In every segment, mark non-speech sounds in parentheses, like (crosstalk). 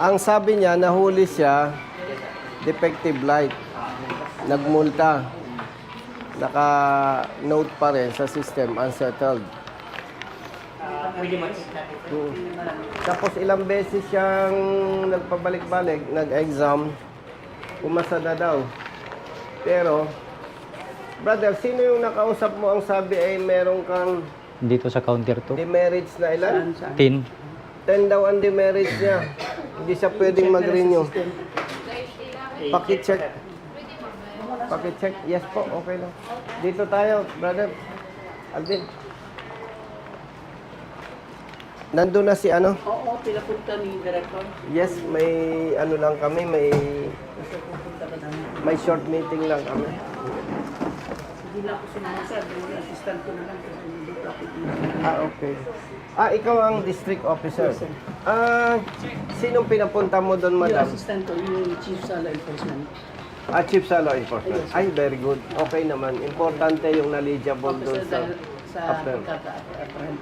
Ang sabi niya, nahuli siya, defective light. Nagmulta. Naka-note pa rin sa system, unsettled. Pwede mas. Mm. Tapos ilang beses siyang nagpabalik-balik, nag-exam, umasa na daw. Pero, brother, sino yung nakausap mo ang sabi ay meron kang Dito sa counter to. demerits na ilan? Tin. 10 daw ang demerits niya. Hindi siya pwedeng mag-renew. Pakicheck. Pakicheck. Yes po, okay lang. Dito tayo, brother. Alvin. Nandun na si ano? Oo, pinapunta ni Director. Yes, may ano lang kami, may may short meeting lang kami. Hindi na ako. Yung assistant ko na lang. Ah, okay. Ah, ikaw ang district officer. Ah, sinong pinapunta mo doon, Yung madam? assistant ko, yung chief sa law enforcement. Ah, chief sa law enforcement. Ay, very good. Okay naman. Importante yung knowledgeable doon Officer sa... dahil sa after. pagkaka-apprehend.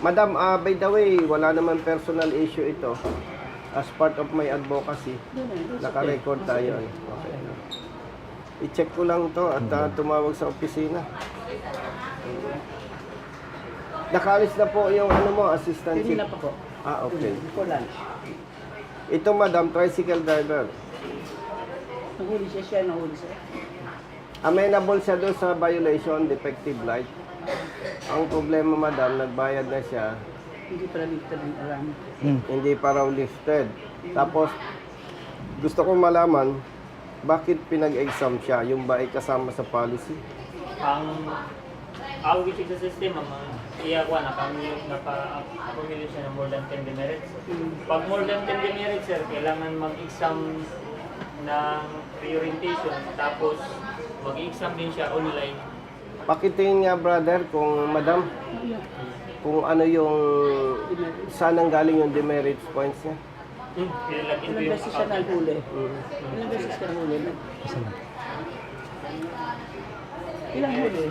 Madam, ah, by the way, wala naman personal issue ito. As part of my advocacy, eh, naka-record tayo. eh. Okay. I-check ko lang to at ah, tumawag sa opisina. Nakalis na po yung ano mo, assistant Hindi chief. na pa po. Ah, okay. Before lunch. Ito, madam, tricycle driver. Nahuli siya, siya nahuli siya. Amenable siya doon sa violation, defective light. Ang problema, madam, nagbayad na siya, Hindi pala lifted ng alarm. Mm. hindi pa raw lifted. Tapos, gusto kong malaman, bakit pinag-exam siya? Yung ba ay kasama sa policy? ang ang which sa system ang iya ko na kami naka pumili siya ng more than 10 demerits. Pag more than 10 demerits sir, kailangan mag-exam ng reorientation tapos mag-exam din siya online. Pakitingin nga, brother, kung madam, kung ano yung, saan ang galing yung demerits points niya. Hmm. Ilalagay ko Ilang yung beses siya account. nahuli? Mm. Ilang beses ka nahuli? Ilang huli?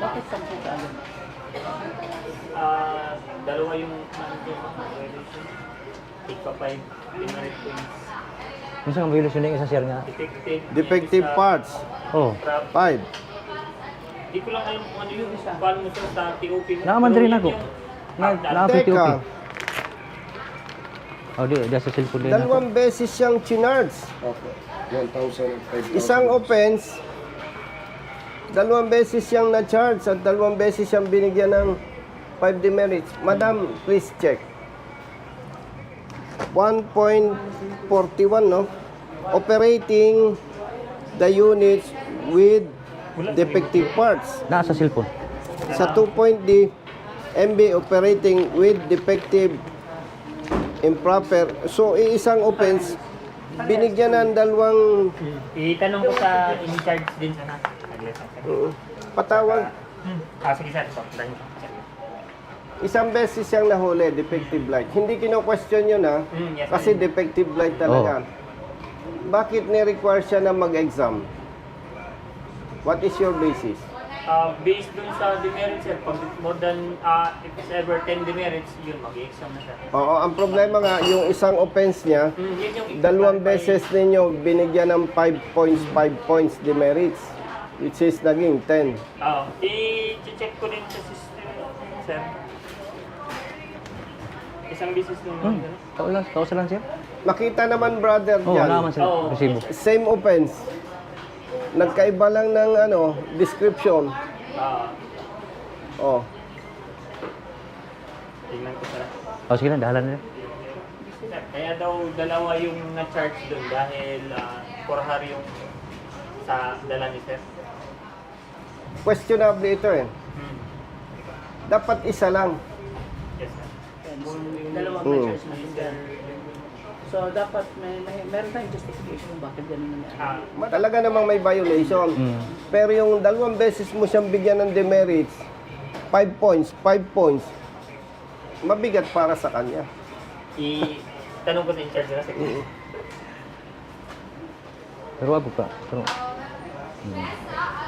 Bakit sampu ka agad? Ah, dalawa yung nandiyan mga violation. Ika 5 demerit points. Kung saan ang violation ng isa sir nga? Defective. Defective yung isa, parts, Oh. trap. 5. Di ko lang alam kung ano yung paano mo siya sa TOP mo. Nakaman yun ako. Na, Ah, na Teka, PTOP. Oh, di, di sa cellphone din ako. dalawang beses siyang chinards. Okay. 1,000 5,000. Isang offense, dalawang beses siyang na-charge at dalawang beses siyang binigyan ng 5 demerits. Madam, please check. 1.41, no? Operating the units with defective parts. Nasa cellphone. Sa 2.D, MB operating with defective improper. So, iisang offense, binigyan ng dalawang Itanong ko sa in-charge din sana. Uh, patawag. Hmm. Ah, sige sir. Sir. Isang beses siyang nahuli, defective light. Hindi kino-question yun ha, Hmm, yes, kasi sir. defective light talaga. Bakit ni-require siya na mag-exam? What is your basis? Ah, based dun sa demerits sir, pag more than, ah, if it's ever 10 demerits, yun, mag-exam na siya. Oo, ang problema nga, yung isang offense niya, Hmm, yun yung dalawang beses ninyo binigyan ng 5 points, 5 points demerits. Which is naging 10. Ah, i-check ko din sa system, sir. Isang nung Hmm. ano. Kao lang, kao lang sir. Makita naman brother Oh, dyan. wala man sir. Oo. Resibo. Same offense. Nagkaiba lang ng ano, description. Ah, Oh. tingnan ko sir. Oh, sige lang, dahalan nila. Sir, Kaya daw dalawa yung na-charge doon dahil uh, porhar yung sa dala ni sir. Questionable ito eh. Hmm. Dapat isa lang. Yes sir. Dalawang Hmm. measures na yun dyan. So, dapat may, may meron tayong justification kung bakit ganun nangyari. Ah, Talaga namang may violation. Mm. Pero yung dalawang beses mo siyang bigyan ng demerits, 5 points, 5 points, mabigat para sa kanya. i-tanong ko sa in-charge na sige. Mm. Pero wag pa. Pero Hmm.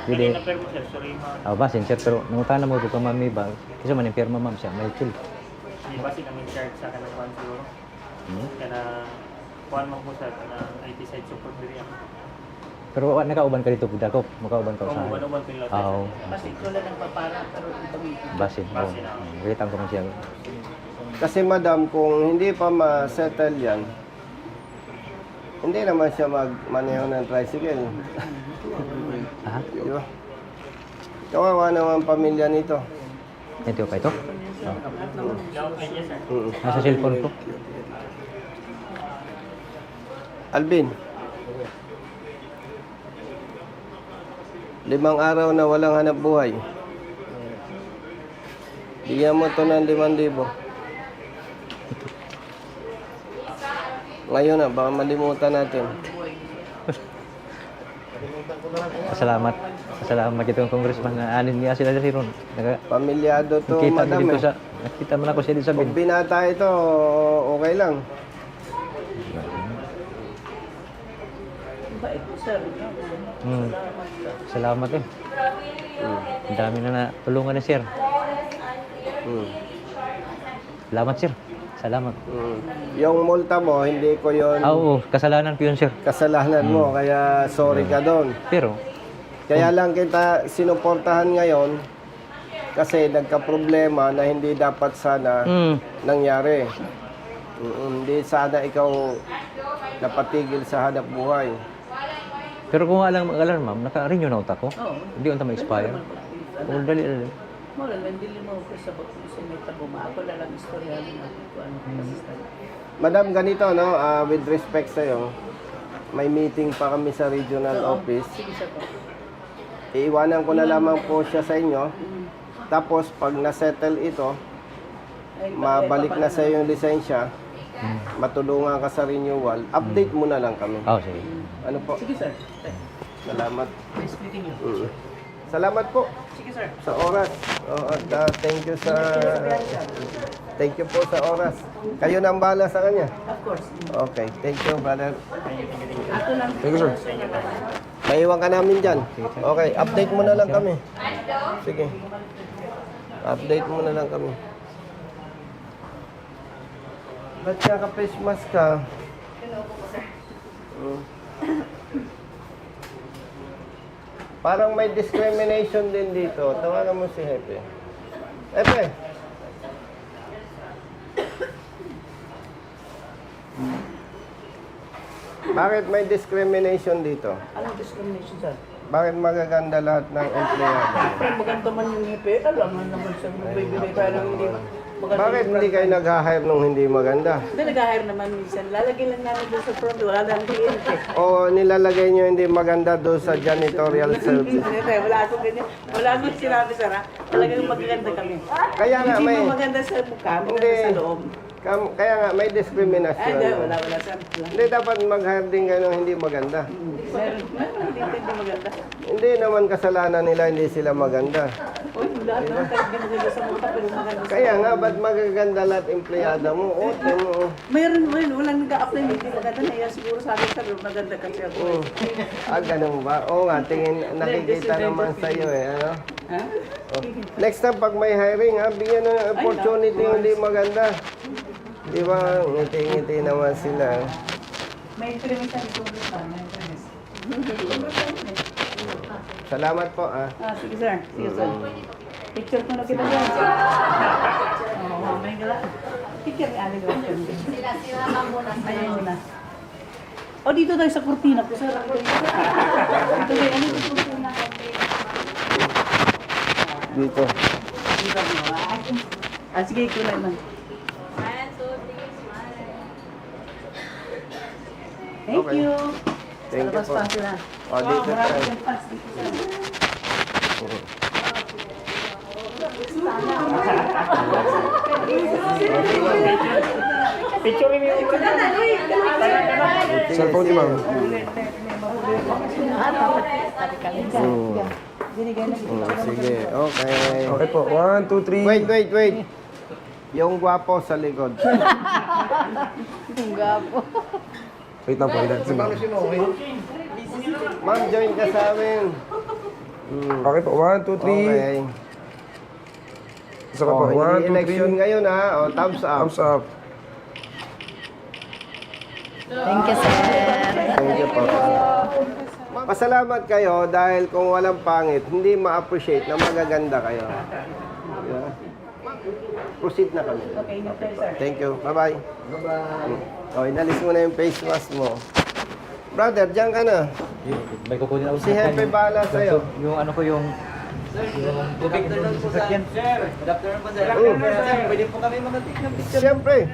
Hindi Hindi. na pero sir, sorry ma. Ah, ba, sincere, pero nangutan na mo ko mami ba? Kasi man yung pirma ma'am siya, may chill. Di ba sila may charge sa kanang kwan siguro? Hmm? Kana kuan mo po sa ng IT site support diri. Pero wa nakauban ka dito pud ako, makauban ka Kung usahay. man pinila. Ah, Oo. Kasi ikaw lang ang papara, pero ibang Basin. Basin, ah. Wait ko man siya. Kasi madam, kung hindi pa ma-settle yan, hindi naman siya magmaneho ng tricycle. (laughs) Ha? Di ba? Kawawa naman pamilya nito. Ito ka ito? Sir. Mm. Nasa cellphone ko. Alvin. Limang araw na walang hanap buhay. Bigyan mo to ng limang libo. Ngayon na, baka malimutan natin. Salamat. Salamat itong congressman na anin niya sila si Ron. Naka, Pamilyado to, nakita madam. dito eh. sa nakita man ako siya dito sa bin. binata ito, okay lang. Bait, sir. Hmm. Salamat eh. Ang dami na na tulungan ni sir. Mm. Salamat sir. Salamat. Mm. Yung multa mo, hindi ko yon Ah, oo, kasalanan ko yun sir. kasalanan mo, kaya sorry ka doon. Pero, Kaya lang kita sinuportahan ngayon kasi nagka-problema na hindi dapat sana mm, nangyari. Mm, Hindi sana ikaw napatigil sa hanap buhay. pero kung alam alam ma'am, naka-renew na utak ko. Oo. Hindi on ta ma-expire. O dali dali. Mo lang, hindi mo ko sa bakit sa may tabuma. Ako na lang istorya ng ako ano assistant. Madam, ganito, no? ah, with respect sa'yo, may meeting pa kami sa regional Oo. office. Sige sir po. Iiwanan ko na lamang po siya sa inyo. Tapos, pag na-settle ito, Ay, mabalik na paano sa yung lisensya, matulungan ka sa renewal, update mo na lang kami. Oh, sige. Ano po? Sige sir. Salamat. Nice meeting you. Mm. Salamat po Sige sir. sa oras. Oh, at ah, thank you sa Thank you po sa oras. Kayo na ang bahala sa kanya. Of course. Okay, thank you, brother. Ako lang. Thank you, sir. Maiwan ka namin dyan. Okay, update mo na lang kami. Sige. Update mo na lang kami. Ba't naka-face mask ka? Hmm. Parang may discrimination din dito. Tawagan mo si Hepe. Hepe! Bakit may discrimination dito? Anong discrimination sir? Bakit magaganda lahat ng empleyado? Pero maganda man yung hipe. Alam naman sir. Magbibigay tayo ng hindi. Bakit hindi kayo nag-hire nung hindi maganda? Hindi nag-hire naman minsan. Lalagay lang namin doon sa front. Wala lang client (laughs) eh. O nilalagay nyo hindi maganda doon sa janitorial (laughs) service? Hindi, wala akong ganyan. Wala akong sinabi ha. Talagang magaganda kami. Kaya nga Hindi may... mo maganda sa mukha, maganda Hindi. sa loob. kam- kaya nga may Ay, discrimination. hindi, wala, wala sir. Wala. Hindi dapat mag-hire din kayo ng hindi maganda. Meron, meron, hindi maganda. Hindi naman kasalanan nila hindi sila maganda. Uy, lahat naman tayo ginaganda sa mukha, pero maganda sa Kaya nga, ba't magaganda lahat empleyado mo? O, mo. Mayroon, mayroon, walang nag-a-apply, hindi maganda na yan. Siguro sa akin, sir, maganda kasi ako. Oh. Ah, ganun ba? Oo nga, tingin, nakikita naman sa'yo eh. Ano? Ha? Oh. Next time, pag may hiring, ha, bigyan ng opportunity yung hindi maganda. Di ba? Ngiti-ngiti naman sila. May ito pa, may implement. Salamat po, ah. Ah, sige sir, sige sir. Picture ko na kita dyan. Oo, may gala. Picture ni Ali Gawin. Sila, sila lang muna. Ayaw muna. O, dito tayo sa kurtina ko, sir. Dito tayo, ano yung kurtina ko? Dito. Dito mo. Ah, sige, kulay man. Thank Okay. you. Thank you po. O, dito tayo. pass dito, sir. Picture mo yung Cellphone ni ma'am. Mm. Mm, sige, okay. Okay po. One, two, three. Wait, wait, wait. Yung gwapo sa likod. (laughs) Wait lang po. Ilan si ma'am. Ma'am, join ka sa amin. Mm. Okay po. One, two, three. Okay. Isa ka po. Oh, One, hindi two, election three. ngayon ha. O, thumbs up. Thumbs up. Thank you, sir. Thank you po. Pasalamat kayo dahil kung walang pangit, hindi ma-appreciate na magaganda kayo. Yeah. Proceed na kami. Okay, no, sir. Thank you. Bye-bye. Bye-bye. O, inalis mo na yung face mask mo. Brother, diyan ka na. May kukunin ako Si Hepe bahala sa'yo. Yung ano ko yung... Yung tubig doon po sa sasakyan. Mm. Pwede po kami mag-take ng Siyempre. (laughs)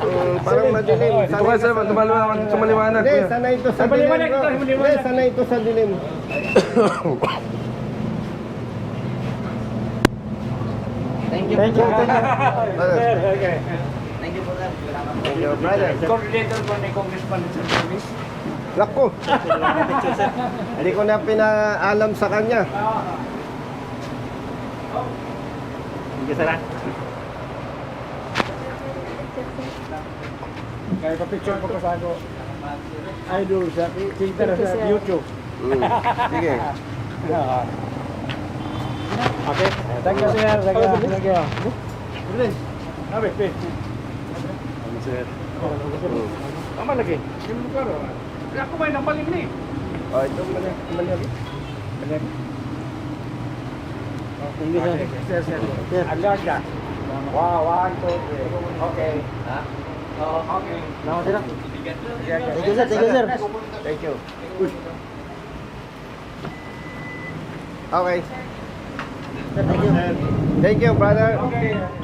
Mm, parang madilim. Ito ka sir, tumaliwanag, sumaliwanag. Hindi, sanay ito sa dilim. Hindi, sanay ito sa dilim. Thank you. Thank you, thank you. Brother. Thank you po sir. Thank you, brother. Coordinator po ni Congressman sa service. Naku. Hindi ko na pinaalam sa kanya. Sige, sir. Kaya pa-picture ko pa sa ako. Idol sa Twitter sa YouTube. Mm. Sige. (laughs) Okay. Thank you, sir. Thank you. Thank you. Bilis. Abe, bilis. Sir. Mm. Tama lagi. Sino ko ro? Kaya ako may napalim ni. Oh, ito mali. Mali. Malim. Thank you, sir. Sir, sir. Sir. Aga-aga. Wow, one, two, three. Okay. Ha? Oo, okay. Naman sila. Thank you sir. Thank you sir. Thank you. Okay. Thank you. Thank you, brother. Okay.